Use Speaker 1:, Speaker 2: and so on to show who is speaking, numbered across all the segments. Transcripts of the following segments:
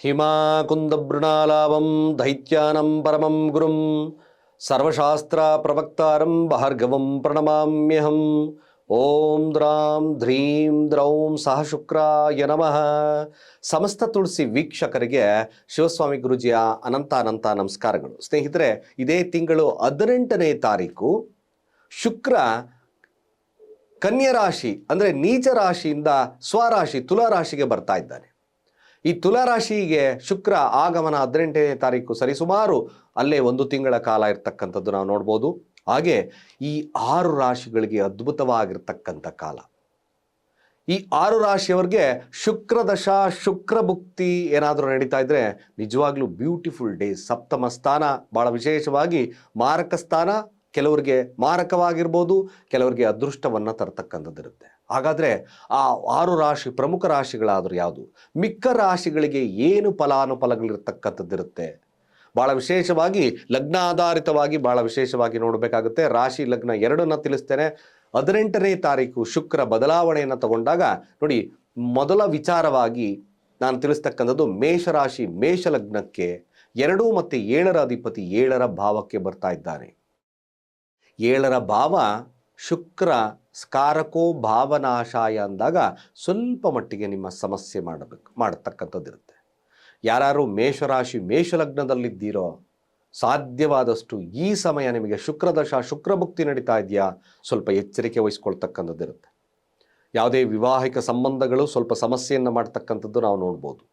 Speaker 1: ಹಿಮಾಕುಂದಬೃಣಾಲಾಭಂ ದೈತ್ಯಾನಂ ಪರಮಂ ಗುರುಂ ಸರ್ವಶಾಸ್ತ್ರ ಪ್ರವಕ್ತಾರಂ ಭಾರ್ಗವಂ ಪ್ರಣಮಾಮ್ಯಹಂ ಓಂ ದ್ರಾಂ ಧ್ರೀಂ ದ್ರೌಂ ಸಹ ಶುಕ್ರಾಯ ನಮಃ ಸಮಸ್ತ ತುಳಸಿ ವೀಕ್ಷಕರಿಗೆ ಶಿವಸ್ವಾಮಿ ಗುರುಜಿಯ ಅನಂತ ಅನಂತ ನಮಸ್ಕಾರಗಳು. ಸ್ನೇಹಿತರೆ, ಇದೇ ತಿಂಗಳು ಹದಿನೆಂಟನೇ ತಾರೀಕು, ಶುಕ್ರ ಕನ್ಯರಾಶಿ ಅಂದರೆ ನೀಚ ರಾಶಿಯಿಂದ ಸ್ವರಾಶಿ ತುಲಾರಾಶಿಗೆ ಬರ್ತಾ ಇದ್ದಾನೆ. ಈ ತುಲಾರಾಶಿಗೆ ಶುಕ್ರ ಆಗಮನ ಹದಿನೆಂಟನೇ ತಾರೀಕು ಸರಿಸುಮಾರು ಅಲ್ಲೇ ಒಂದು ತಿಂಗಳ ಕಾಲ ಇರ್ತಕ್ಕಂಥದ್ದು ನಾವು ನೋಡ್ಬೋದು. ಹಾಗೆ ಈ ಆರು ರಾಶಿಗಳಿಗೆ ಅದ್ಭುತವಾಗಿರ್ತಕ್ಕಂಥ ಕಾಲ. ಈ ಆರು ರಾಶಿಯವರಿಗೆ ಶುಕ್ರ ದಶಾ, ಶುಕ್ರ ಭುಕ್ತಿ ಏನಾದರೂ ನಡೀತಾ ಇದ್ರೆ ನಿಜವಾಗ್ಲೂ ಬ್ಯೂಟಿಫುಲ್ ಡೇ, ಸಪ್ತಮ ಸ್ಥಾನ, ಬಹಳ ವಿಶೇಷವಾಗಿ ಮಾರಕ ಸ್ಥಾನ, ಕೆಲವರಿಗೆ ಮಾರಕವಾಗಿರ್ಬೋದು, ಕೆಲವರಿಗೆ ಅದೃಷ್ಟವನ್ನು ತರ್ತಕ್ಕಂಥದ್ದಿರುತ್ತೆ. ಹಾಗಾದರೆ ಆ ಆರು ರಾಶಿ ಪ್ರಮುಖ ರಾಶಿಗಳಾದರೂ ಯಾವುದು? ಮಿಕ್ಕ ರಾಶಿಗಳಿಗೆ ಏನು ಫಲಾನುಫಲಗಳಿರ್ತಕ್ಕಂಥದ್ದಿರುತ್ತೆ? ಭಾಳ ವಿಶೇಷವಾಗಿ ಲಗ್ನಾಧಾರಿತವಾಗಿ ಭಾಳ ವಿಶೇಷವಾಗಿ ನೋಡಬೇಕಾಗುತ್ತೆ. ರಾಶಿ ಲಗ್ನ ಎರಡನ್ನ ತಿಳಿಸ್ತೇನೆ. ಹದಿನೆಂಟನೇ ತಾರೀಕು ಶುಕ್ರ ಬದಲಾವಣೆಯನ್ನು ತಗೊಂಡಾಗ ನೋಡಿ, ಮೊದಲ ವಿಚಾರವಾಗಿ ನಾನು ತಿಳಿಸ್ತಕ್ಕಂಥದ್ದು ಮೇಷರಾಶಿ ಮೇಷ ಲಗ್ನಕ್ಕೆ ಎರಡು ಮತ್ತು ಏಳರ ಅಧಿಪತಿ ಏಳರ ಭಾವಕ್ಕೆ ಬರ್ತಾ ಇದ್ದಾನೆ ಏಳರ ಭಾವ ಶುಕ್ರ ಸ್ಕಾರಕೋ ಭಾವನಾಶಾಯ ಅಂದಾಗ ಸ್ವಲ್ಪ ಮಟ್ಟಿಗೆ ನಿಮ್ಮ ಸಮಸ್ಯೆ ಮಾಡಬೇಕು, ಮಾಡತಕ್ಕಂಥದ್ದಿರುತ್ತೆ. ಯಾರು ಮೇಷರಾಶಿ, ಮೇಷಲಗ್ನದಲ್ಲಿದ್ದೀರೋ, ಸಾಧ್ಯವಾದಷ್ಟು ಈ ಸಮಯ ನಿಮಗೆ ಶುಕ್ರದಶ ಶುಕ್ರಭುಕ್ತಿ ನಡೀತಾ ಇದೆಯಾ, ಸ್ವಲ್ಪ ಎಚ್ಚರಿಕೆ ವಹಿಸ್ಕೊಳ್ತಕ್ಕಂಥದ್ದಿರುತ್ತೆ. ಯಾವುದೇ ವಿವಾಹಿಕ ಸಂಬಂಧಗಳು ಸ್ವಲ್ಪ ಸಮಸ್ಯೆಯನ್ನು ಮಾಡ್ತಕ್ಕಂಥದ್ದು ನಾವು ನೋಡ್ಬೋದು.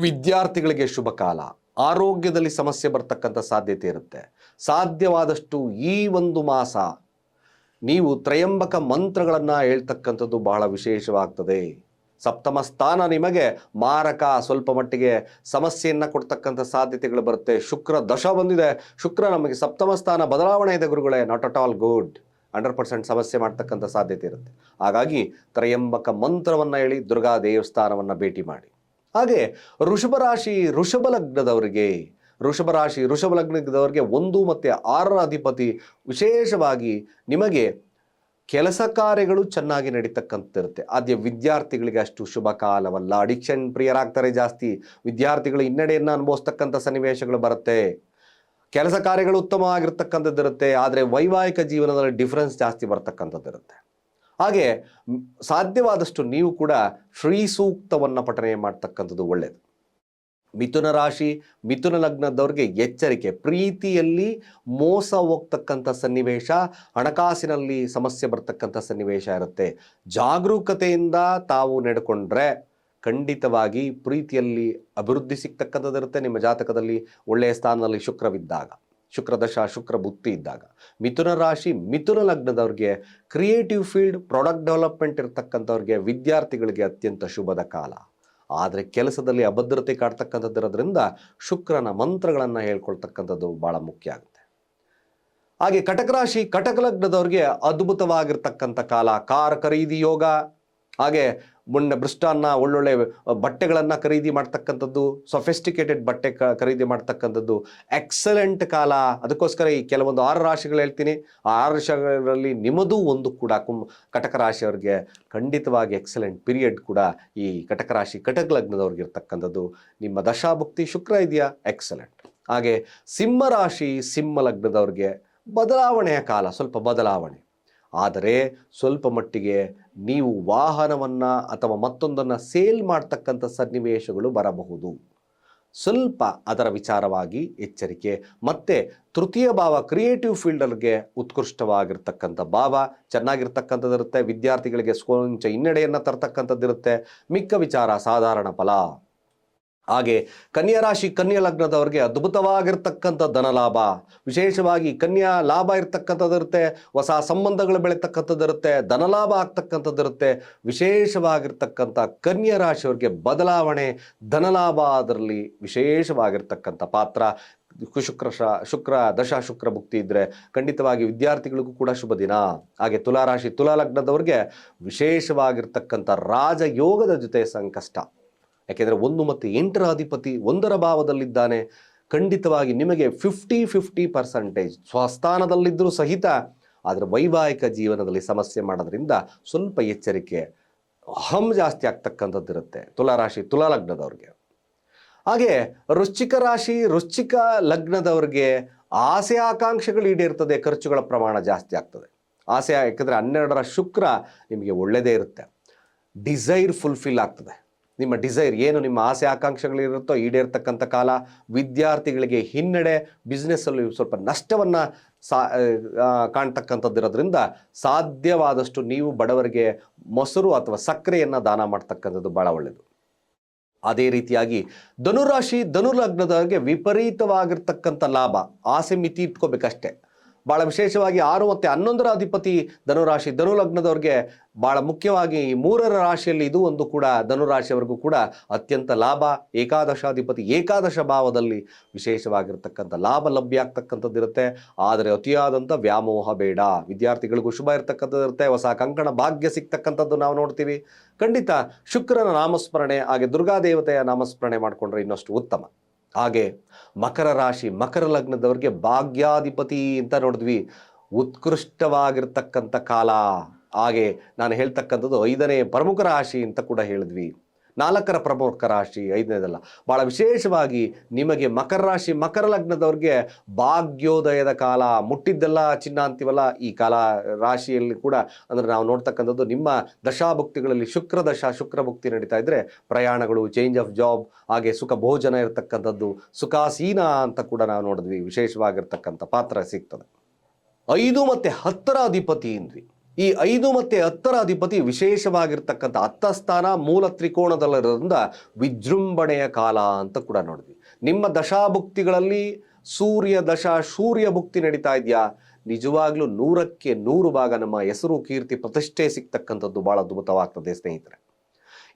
Speaker 1: ವಿದ್ಯಾರ್ಥಿಗಳಿಗೆ ಶುಭ ಕಾಲ. ಆರೋಗ್ಯದಲ್ಲಿ ಸಮಸ್ಯೆ ಬರ್ತಕ್ಕಂಥ ಸಾಧ್ಯತೆ ಇರುತ್ತೆ. ಸಾಧ್ಯವಾದಷ್ಟು ಈ ಒಂದು ಮಾಸ ನೀವು ತ್ರಯಂಬಕ ಮಂತ್ರಗಳನ್ನು ಹೇಳ್ತಕ್ಕಂಥದ್ದು ಬಹಳ ವಿಶೇಷವಾಗ್ತದೆ. ಸಪ್ತಮ ಸ್ಥಾನ ನಿಮಗೆ ಮಾರಕ ಸ್ವಲ್ಪ ಮಟ್ಟಿಗೆ ಸಮಸ್ಯೆಯನ್ನು ಕೊಡ್ತಕ್ಕಂಥ ಸಾಧ್ಯತೆಗಳು ಬರುತ್ತೆ. ಶುಕ್ರ ದಶ ಬಂದಿದೆ. ಶುಕ್ರ ನಮಗೆ ಸಪ್ತಮ ಸ್ಥಾನ ಬದಲಾವಣೆ ಇದೆ ಗುರುಗಳೇ not at all good hundred percent ಸಮಸ್ಯೆ ಮಾಡ್ತಕ್ಕಂಥ ಸಾಧ್ಯತೆ ಇರುತ್ತೆ. ಹಾಗಾಗಿ ತ್ರಯಂಬಕ ಮಂತ್ರವನ್ನು ಹೇಳಿ ದುರ್ಗಾ ದೇವಸ್ಥಾನವನ್ನು ಭೇಟಿ ಮಾಡಿ. ಹಾಗೆ ಋಷಭ ರಾಶಿ ವೃಷಭ ಲಗ್ನದವರಿಗೆ ವೃಷಭ ರಾಶಿ ಋಷಭ ಲಗ್ನದವರಿಗೆ ಒಂದು ಮತ್ತು ಆರರ ಅಧಿಪತಿ ವಿಶೇಷವಾಗಿ ನಿಮಗೆ ಕೆಲಸ ಕಾರ್ಯಗಳು ಚೆನ್ನಾಗಿ ನಡೀತಕ್ಕಂತಿರುತ್ತೆ ಆದ್ಯ ವಿದ್ಯಾರ್ಥಿಗಳಿಗೆ ಅಷ್ಟು ಶುಭ ಕಾಲವಲ್ಲ. ಅಡಿಕ್ಷನ್ ಪ್ರಿಯರಾಗ್ತಾರೆ ಜಾಸ್ತಿ. ವಿದ್ಯಾರ್ಥಿಗಳು ಹಿನ್ನಡೆಯನ್ನು ಅನುಭವಿಸ್ತಕ್ಕಂಥ ಸನ್ನಿವೇಶಗಳು ಬರುತ್ತೆ. ಕೆಲಸ ಕಾರ್ಯಗಳು ಉತ್ತಮವಾಗಿರ್ತಕ್ಕಂಥದ್ದಿರುತ್ತೆ ಆದರೆ ವೈವಾಹಿಕ ಜೀವನದಲ್ಲಿ ಡಿಫ್ರೆನ್ಸ್ ಜಾಸ್ತಿ ಬರ್ತಕ್ಕಂಥದ್ದಿರುತ್ತೆ. ಹಾಗೆ ಸಾಧ್ಯವಾದಷ್ಟು ನೀವು ಕೂಡ ಶ್ರೀ ಸೂಕ್ತವನ್ನು ಪಠನೆ ಮಾಡ್ತಕ್ಕಂಥದ್ದು ಒಳ್ಳೆಯದು ಮಿಥುನ ರಾಶಿ, ಮಿಥುನ ಲಗ್ನದವ್ರಿಗೆ ಎಚ್ಚರಿಕೆ, ಪ್ರೀತಿಯಲ್ಲಿ ಮೋಸ ಹೋಗ್ತಕ್ಕಂಥ ಸನ್ನಿವೇಶ, ಹಣಕಾಸಿನಲ್ಲಿ ಸಮಸ್ಯೆ ಬರ್ತಕ್ಕಂಥ ಸನ್ನಿವೇಶ ಇರುತ್ತೆ. ಜಾಗರೂಕತೆಯಿಂದ ತಾವು ನಡ್ಕೊಂಡ್ರೆ ಖಂಡಿತವಾಗಿ ಪ್ರೀತಿಯಲ್ಲಿ ಅಭಿವೃದ್ಧಿ ಸಿಗ್ತಕ್ಕಂಥದ್ದಿರುತ್ತೆ ನಿಮ್ಮ ಜಾತಕದಲ್ಲಿ ಒಳ್ಳೆಯ ಸ್ಥಾನದಲ್ಲಿ ಶುಕ್ರವಿದ್ದಾಗ ಶುಕ್ರದಶ ಶುಕ್ರ ಬುತ್ತಿ ಇದ್ದಾಗ. ಮಿಥುನ ರಾಶಿ, ಮಿಥುನ ಲಗ್ನದವ್ರಿಗೆ ಕ್ರಿಯೇಟಿವ್ ಫೀಲ್ಡ್, ಪ್ರಾಡಕ್ಟ್ ಡೆವಲಪ್ಮೆಂಟ್ ಇರತಕ್ಕಂಥವ್ರಿಗೆ ವಿದ್ಯಾರ್ಥಿಗಳಿಗೆ ಅತ್ಯಂತ ಶುಭದ ಕಾಲ. ಆದರೆ ಕೆಲಸದಲ್ಲಿ ಅಭದ್ರತೆ ಕಾಡ್ತಕ್ಕಂಥದ್ದಿರೋದ್ರಿಂದ ಶುಕ್ರನ ಮಂತ್ರಗಳನ್ನು ಹೇಳ್ಕೊಳ್ತಕ್ಕಂಥದ್ದು ಭಾಳ ಮುಖ್ಯ ಆಗುತ್ತೆ. ಹಾಗೆ ಕಟಕ ರಾಶಿ ಕಟಕ ಲಗ್ನದವ್ರಿಗೆ ಅದ್ಭುತವಾಗಿರ್ತಕ್ಕಂಥ ಕಾಲ ಕಾರ್ ಖರೀದಿ ಯೋಗ ಹಾಗೆ ಮುನ್ನ ಬೃಷ್ಟನ್ನ ಒಳ್ಳೊಳ್ಳೆ ಬಟ್ಟೆಗಳನ್ನು ಖರೀದಿ ಮಾಡ್ತಕ್ಕಂಥದ್ದು ಸೊಫೆಸ್ಟಿಕೇಟೆಡ್ ಬಟ್ಟೆ ಕ, ಖರೀದಿ ಮಾಡ್ತಕ್ಕಂಥದ್ದು ಎಕ್ಸಲೆಂಟ್ ಕಾಲ. ಅದಕ್ಕೋಸ್ಕರ ಈ ಕೆಲವೊಂದು ಆರು ರಾಶಿಗಳು ಹೇಳ್ತೀನಿ. ಆ ಆರು ರಾಶಿಗಳಲ್ಲಿ ನಿಮ್ಮದು ಒಂದು ಕೂಡ ಕುಂ, ಕಟಕ ರಾಶಿಯವ್ರಿಗೆ ಖಂಡಿತವಾಗಿ ಎಕ್ಸಲೆಂಟ್ ಪೀರಿಯಡ್ ಕೂಡ ಈ ಕಟಕ ರಾಶಿ, ಕಟಕ ಲಗ್ನದವ್ರಿಗೆ ಇರ್ತಕ್ಕಂಥದ್ದು. ನಿಮ್ಮ ದಶಾಭುಕ್ತಿ ಶುಕ್ರ ಇದೆಯಾ? ಎಕ್ಸಲೆಂಟ್ ಹಾಗೆ ಸಿಂಹ ರಾಶಿ, ಸಿಂಹ ಲಗ್ನದವ್ರಿಗೆ ಬದಲಾವಣೆಯ ಕಾಲ, ಸ್ವಲ್ಪ ಬದಲಾವಣೆ. ಆದರೆ ಸ್ವಲ್ಪ ಮಟ್ಟಿಗೆ ನೀವು ವಾಹನವನ್ನು ಅಥವಾ ಮತ್ತೊಂದನ್ನು ಸೇಲ್ ಮಾಡ್ತಕ್ಕಂಥ ಸನ್ನಿವೇಶಗಳು ಬರಬಹುದು. ಸ್ವಲ್ಪ ಅದರ ವಿಚಾರವಾಗಿ ಎಚ್ಚರಿಕೆ, ಮತ್ತು ತೃತೀಯ ಭಾವ ಕ್ರಿಯೇಟಿವ್ ಫೀಲ್ಡರ್ಗೆ ಉತ್ಕೃಷ್ಟವಾಗಿರ್ತಕ್ಕಂಥ ಭಾವ ಚೆನ್ನಾಗಿರ್ತಕ್ಕಂಥದ್ದಿರುತ್ತೆ ವಿದ್ಯಾರ್ಥಿಗಳಿಗೆ ಸ್ವಂಚ ಹಿನ್ನಡೆಯನ್ನು ತರ್ತಕ್ಕಂಥದ್ದಿರುತ್ತೆ ಮಿಕ್ಕ ವಿಚಾರ ಸಾಧಾರಣ ಫಲ. ಹಾಗೆ ಕನ್ಯಾ ರಾಶಿ, ಕನ್ಯಾ ಲಗ್ನದವ್ರಿಗೆ ಅದ್ಭುತವಾಗಿರ್ತಕ್ಕಂಥ ಧನಲಾಭ. ವಿಶೇಷವಾಗಿ ಕನ್ಯಾ ಲಾಭ ಇರ್ತಕ್ಕಂಥದ್ದಿರುತ್ತೆ ಹೊಸ ಸಂಬಂಧಗಳು ಬೆಳೀತಕ್ಕಂಥದ್ದಿರುತ್ತೆ ಧನಲಾಭ ಆಗ್ತಕ್ಕಂಥದ್ದಿರುತ್ತೆ ವಿಶೇಷವಾಗಿರ್ತಕ್ಕಂಥ ಕನ್ಯಾ ರಾಶಿಯವ್ರಿಗೆ ಬದಲಾವಣೆ, ಧನಲಾಭ ಅದರಲ್ಲಿ ವಿಶೇಷವಾಗಿರ್ತಕ್ಕಂಥ ಪಾತ್ರ. ಶುಕ್ರ ಶ- ಶುಕ್ರ, ದಶ ಶುಕ್ರ ಭುಕ್ತಿ ಇದ್ದರೆ ಖಂಡಿತವಾಗಿ ವಿದ್ಯಾರ್ಥಿಗಳಿಗೂ ಕೂಡ ಶುಭ ದಿನ. ಹಾಗೆ ತುಲಾ ರಾಶಿ ತುಲಾ ಲಗ್ನದವ್ರಿಗೆ ವಿಶೇಷವಾಗಿರ್ತಕ್ಕಂಥ ರಾಜಯೋಗದ ಜೊತೆ ಸಂಕಷ್ಟ. ಯಾಕೆಂದರೆ ಒಂದು ಮತ್ತು ಎಂಟರ ಅಧಿಪತಿ ಒಂದರ ಭಾವದಲ್ಲಿದ್ದಾನೆ. ಖಂಡಿತವಾಗಿ ನಿಮಗೆ ಫಿಫ್ಟಿ ಫಿಫ್ಟಿ ಪರ್ಸೆಂಟೇಜ್ ಸ್ವಸ್ಥಾನದಲ್ಲಿದ್ದರೂ ಸಹಿತ ಆದರೆ ವೈವಾಹಿಕ ಜೀವನದಲ್ಲಿ ಸಮಸ್ಯೆ ಮಾಡೋದ್ರಿಂದ ಸ್ವಲ್ಪ ಎಚ್ಚರಿಕೆ ಅಹಂ ಜಾಸ್ತಿ ಆಗ್ತಕ್ಕಂಥದ್ದಿರುತ್ತೆ ತುಲಾರಾಶಿ ತುಲಾ ಲಗ್ನದವ್ರಿಗೆ. ಹಾಗೆ ವೃಶ್ಚಿಕ ರಾಶಿ, ವೃಶ್ಚಿಕ ಲಗ್ನದವ್ರಿಗೆ ಆಸೆ ಆಕಾಂಕ್ಷೆಗಳು ಈಡೇರ್ತದೆ, ಖರ್ಚುಗಳ ಪ್ರಮಾಣ ಜಾಸ್ತಿ ಆಗ್ತದೆ. ಆಸೆ ಯಾಕಂದರೆ ಹನ್ನೆರಡರ ಶುಕ್ರ ನಿಮಗೆ ಒಳ್ಳೆಯದೇ ಇರುತ್ತೆ. ಡಿಸೈರ್ ಫುಲ್ಫಿಲ್ ಆಗ್ತದೆ. ನಿಮ್ಮ ಡಿಸೈರ್ ಏನು, ನಿಮ್ಮ ಆಸೆ ಆಕಾಂಕ್ಷೆಗಳಿರುತ್ತೋ ಈಡೇರ್ತಕ್ಕಂಥ ಕಾಲ ವಿದ್ಯಾರ್ಥಿಗಳಿಗೆ ಹಿನ್ನಡೆ ಬಿಸ್ನೆಸ್ಸಲ್ಲಿ ಸ್ವಲ್ಪ ನಷ್ಟವನ್ನು ಸಾ ಕಾಣ್ತಕ್ಕಂಥದ್ದಿರೋದ್ರಿಂದ ಸಾಧ್ಯವಾದಷ್ಟು ನೀವು ಬಡವರಿಗೆ ಮೊಸರು ಅಥವಾ ಸಕ್ಕರೆಯನ್ನು ದಾನ ಮಾಡ್ತಕ್ಕಂಥದ್ದು ಭಾಳ ಒಳ್ಳೆಯದು ಅದೇ ರೀತಿಯಾಗಿ ಧನುರಾಶಿ ಧನುಲಗ್ನದವರಿಗೆ ವಿಪರೀತವಾಗಿರ್ತಕ್ಕಂಥ ಲಾಭ. ಆಸೆ ಮಿತಿ ಇಟ್ಕೋಬೇಕಷ್ಟೇ. ಭಾಳ ವಿಶೇಷವಾಗಿ ಆರು ಮತ್ತು ಹನ್ನೊಂದರ ಅಧಿಪತಿ ಧನುರಾಶಿ. ಧನುಲಗ್ನದವ್ರಿಗೆ ಭಾಳ ಮುಖ್ಯವಾಗಿ ಮೂರರ ರಾಶಿಯಲ್ಲಿ ಇದು ಒಂದು ಕೂಡ ಧನುರಾಶಿಯವರೆಗೂ ಕೂಡ ಅತ್ಯಂತ ಲಾಭ, ಏಕಾದಶಾಧಿಪತಿ, ಏಕಾದಶ ಭಾವದಲ್ಲಿ ವಿಶೇಷವಾಗಿರ್ತಕ್ಕಂಥ ಲಾಭ ಲಭ್ಯ ಆಗ್ತಕ್ಕಂಥದ್ದು ಇರುತ್ತೆ. ಆದರೆ ಅತಿಯಾದಂಥ ವ್ಯಾಮೋಹ ಬೇಡ. ವಿದ್ಯಾರ್ಥಿಗಳಿಗೂ ಶುಭ ಇರ್ತಕ್ಕಂಥದ್ದು ಇರುತ್ತೆ. ಹೊಸ ಕಂಕಣ ಭಾಗ್ಯ ಸಿಗ್ತಕ್ಕಂಥದ್ದು ನಾವು ನೋಡ್ತೀವಿ. ಖಂಡಿತ ಶುಕ್ರನ ನಾಮಸ್ಮರಣೆ ಹಾಗೆ ದುರ್ಗಾದೇವತೆಯ ನಾಮಸ್ಮರಣೆ ಮಾಡಿಕೊಂಡ್ರೆ ಇನ್ನಷ್ಟು ಉತ್ತಮ. ಹಾಗೆ ಮಕರ ರಾಶಿ, ಮಕರ ಲಗ್ನದವ್ರಿಗೆ ಭಾಗ್ಯಾಧಿಪತಿ ಅಂತ ನೋಡಿದ್ವಿ. ಉತ್ಕೃಷ್ಟವಾಗಿರ್ತಕ್ಕಂಥ ಕಾಲ. ಹಾಗೆ ನಾನು ಹೇಳ್ತಕ್ಕಂಥದ್ದು ಐದನೇ ಪ್ರಮುಖ ರಾಶಿ ಅಂತ ಕೂಡ ಹೇಳಿದ್ವಿ. ನಾಲ್ಕರ ಪ್ರಮುಖ ರಾಶಿ, ಐದನೇದಲ್ಲ. ಭಾಳ ವಿಶೇಷವಾಗಿ ನಿಮಗೆ ಮಕರ ರಾಶಿ, ಮಕರ ಲಗ್ನದವ್ರಿಗೆ ಭಾಗ್ಯೋದಯದ ಕಾಲ, ಮುಟ್ಟಿದ್ದೆಲ್ಲ ಚಿನ್ನ ಅಂತೀವಲ್ಲ, ಈ ಕಾಲ ರಾಶಿಯಲ್ಲಿ ಕೂಡ ಅಂದರೆ ನಾವು ನೋಡ್ತಕ್ಕಂಥದ್ದು ನಿಮ್ಮ ದಶಾಭುಕ್ತಿಗಳಲ್ಲಿ ಶುಕ್ರ ದಶಾ, ಶುಕ್ರ ಭುಕ್ತಿ ನಡೀತಾ ಇದ್ದರೆ ಪ್ರಯಾಣಗಳು ಚೇಂಜ್ ಆಫ್ ಜಾಬ್ ಹಾಗೆ ಸುಖ ಭೋಜನ ಇರತಕ್ಕಂಥದ್ದು, ಸುಖಾಸೀನ ಅಂತ ಕೂಡ ನಾವು ನೋಡಿದ್ವಿ. ವಿಶೇಷವಾಗಿರ್ತಕ್ಕಂಥ ಪಾತ್ರ ಸಿಗ್ತದೆ. ಐದು ಮತ್ತು ಹತ್ತರ ಅಧಿಪತಿ ಅಂದ್ವಿ ಈ ಐದು ಮತ್ತು ಹತ್ತರ ಅಧಿಪತಿ ವಿಶೇಷವಾಗಿರ್ತಕ್ಕಂಥ ಹತ್ತ ಸ್ಥಾನ ಮೂಲ ತ್ರಿಕೋಣದಲ್ಲಿರೋದ್ರಿಂದ ವಿಜೃಂಭಣೆಯ ಕಾಲ ಅಂತ ಕೂಡ ನೋಡಿದ್ವಿ. ನಿಮ್ಮ ದಶಾಭುಕ್ತಿಗಳಲ್ಲಿ ಸೂರ್ಯ ದಶಾ ಸೂರ್ಯ ಭುಕ್ತಿ ನಡೀತಾ ಇದೆಯಾ? ನಿಜವಾಗ್ಲೂ ನೂರಕ್ಕೆ ನೂರು ಭಾಗ ನಮ್ಮ ಹೆಸರು ಕೀರ್ತಿ ಪ್ರತಿಷ್ಠೆ ಸಿಗ್ತಕ್ಕಂಥದ್ದು ಭಾಳ ಅದ್ಭುತವಾಗ್ತದೆ, ಸ್ನೇಹಿತರೆ.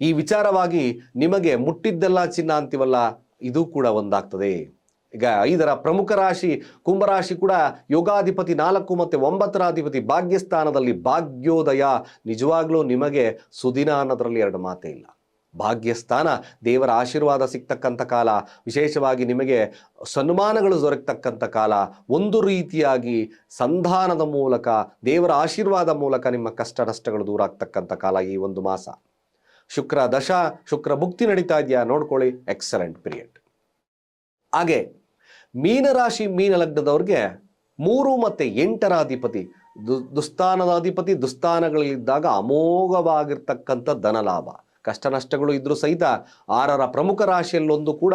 Speaker 1: ಈ ವಿಚಾರವಾಗಿ ನಿಮಗೆ ಮುಟ್ಟಿದ್ದೆಲ್ಲ ಚಿನ್ನ ಅಂತೀವಲ್ಲ, ಇದು ಕೂಡ ಒಂದಾಗ್ತದೆ. ಈಗ ಐದರ ಪ್ರಮುಖ ರಾಶಿ ಕುಂಭರಾಶಿ ಕೂಡ ಯೋಗಾಧಿಪತಿ ನಾಲ್ಕು ಮತ್ತು ಒಂಬತ್ತರ ಅಧಿಪತಿ ಭಾಗ್ಯಸ್ಥಾನದಲ್ಲಿ ಭಾಗ್ಯೋದಯ. ನಿಜವಾಗ್ಲೂ ನಿಮಗೆ ಸುದಿನ ಅನ್ನೋದರಲ್ಲಿ ಎರಡು ಮಾತೇ ಇಲ್ಲ. ಭಾಗ್ಯಸ್ಥಾನ ದೇವರ ಆಶೀರ್ವಾದ ಸಿಗ್ತಕ್ಕಂಥ ಕಾಲ, ವಿಶೇಷವಾಗಿ ನಿಮಗೆ ಸನ್ಮಾನಗಳು ದೊರಕತಕ್ಕಂಥ ಕಾಲ, ಒಂದು ರೀತಿಯಾಗಿ ಸಂಧಾನದ ಮೂಲಕ, ದೇವರ ಆಶೀರ್ವಾದ ಮೂಲಕ ನಿಮ್ಮ ಕಷ್ಟ ನಷ್ಟಗಳು ದೂರ ಆಗ್ತಕ್ಕಂಥ ಕಾಲ ಈ ಒಂದು ಮಾಸ. ಶುಕ್ರ ದಶ, ಶುಕ್ರ ಭುಕ್ತಿ ನಡೀತಾ ಇದೆಯಾ ನೋಡ್ಕೊಳ್ಳಿ, ಎಕ್ಸಲೆಂಟ್ ಪೀರಿಯಡ್. ಹಾಗೆ ಮೀನರಾಶಿ ಮೀನ ಲಗ್ನದವ್ರಿಗೆ ಮೂರು ಮತ್ತು ಎಂಟರ ಅಧಿಪತಿ. ದು, ದುಸ್ಥಾನದ ಅಧಿಪತಿ ದುಸ್ಥಾನಗಳಲ್ಲಿದ್ದಾಗ ಅಮೋಘವಾಗಿರ್ತಕ್ಕಂಥ ಧನಲಾಭ. ಕಷ್ಟ ನಷ್ಟಗಳು ಇದ್ರೂ ಸಹಿತ ಆರರ ಪ್ರಮುಖ ರಾಶಿಯಲ್ಲೊಂದು ಕೂಡ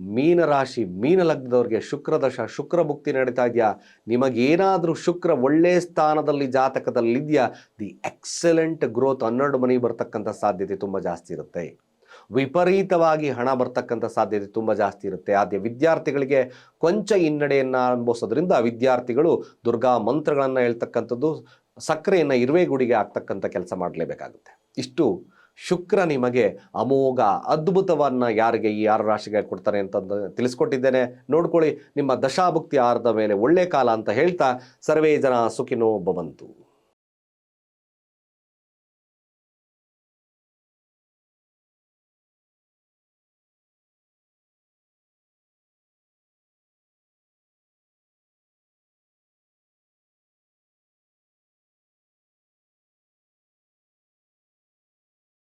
Speaker 1: ಮೀನರಾಶಿ ಮೀನ ಶುಕ್ರದಶ ಶುಕ್ರ ದಶ, ಶುಕ್ರ ಭುಕ್ತಿ ನಡೀತಾ ಇದೆಯಾ? ನಿಮಗೇನಾದರೂ ಶುಕ್ರ ಒಳ್ಳೆಯ ಸ್ಥಾನದಲ್ಲಿ ಜಾತಕದಲ್ಲಿದೆಯಾ? ದಿ ಎಕ್ಸಲೆಂಟ್ ಗ್ರೋತ್ ಹನ್ನೆರಡು ಮನೆ ಬರ್ತಕ್ಕಂಥ ಸಾಧ್ಯತೆ ತುಂಬ ಜಾಸ್ತಿ ಇರುತ್ತೆ. ವಿಪರೀತವಾಗಿ ಹಣ ಬರ್ತಕ್ಕಂಥ ಸಾಧ್ಯತೆ ತುಂಬ ಜಾಸ್ತಿ ಇರುತ್ತೆ. ಆದ್ಯ ವಿದ್ಯಾರ್ಥಿಗಳಿಗೆ ಕೊಂಚ ಹಿನ್ನಡೆಯನ್ನು ಅನುಭವಿಸೋದ್ರಿಂದ ವಿದ್ಯಾರ್ಥಿಗಳು ದುರ್ಗಾ ಮಂತ್ರಗಳನ್ನು ಹೇಳ್ತಕ್ಕಂಥದ್ದು ಸಕ್ಕರೆಯನ್ನು ಇರುವೆ ಗುಡಿಗೆ ಹಾಕ್ತಕ್ಕಂಥ ಕೆಲಸ ಮಾಡಲೇಬೇಕಾಗುತ್ತೆ. ಇಷ್ಟು ಶುಕ್ರ ನಿಮಗೆ ಅಮೋಘ ಅದ್ಭುತವನ್ನು ಯಾರಿಗೆ ಈ ಆರು ರಾಶಿಗೆ ಕೊಡ್ತಾರೆ ಅಂತಂದು ತಿಳಿಸ್ಕೊಟ್ಟಿದ್ದೇನೆ. ನೋಡ್ಕೊಳ್ಳಿ, ನಿಮ್ಮ ದಶಾಭುಕ್ತಿ ಆರದ ಮೇಲೆ ಒಳ್ಳೆ ಕಾಲ ಅಂತ ಹೇಳ್ತಾ ಸರ್ವೇ ಜನ ಸುಖಿನೋ ಭವಂತು.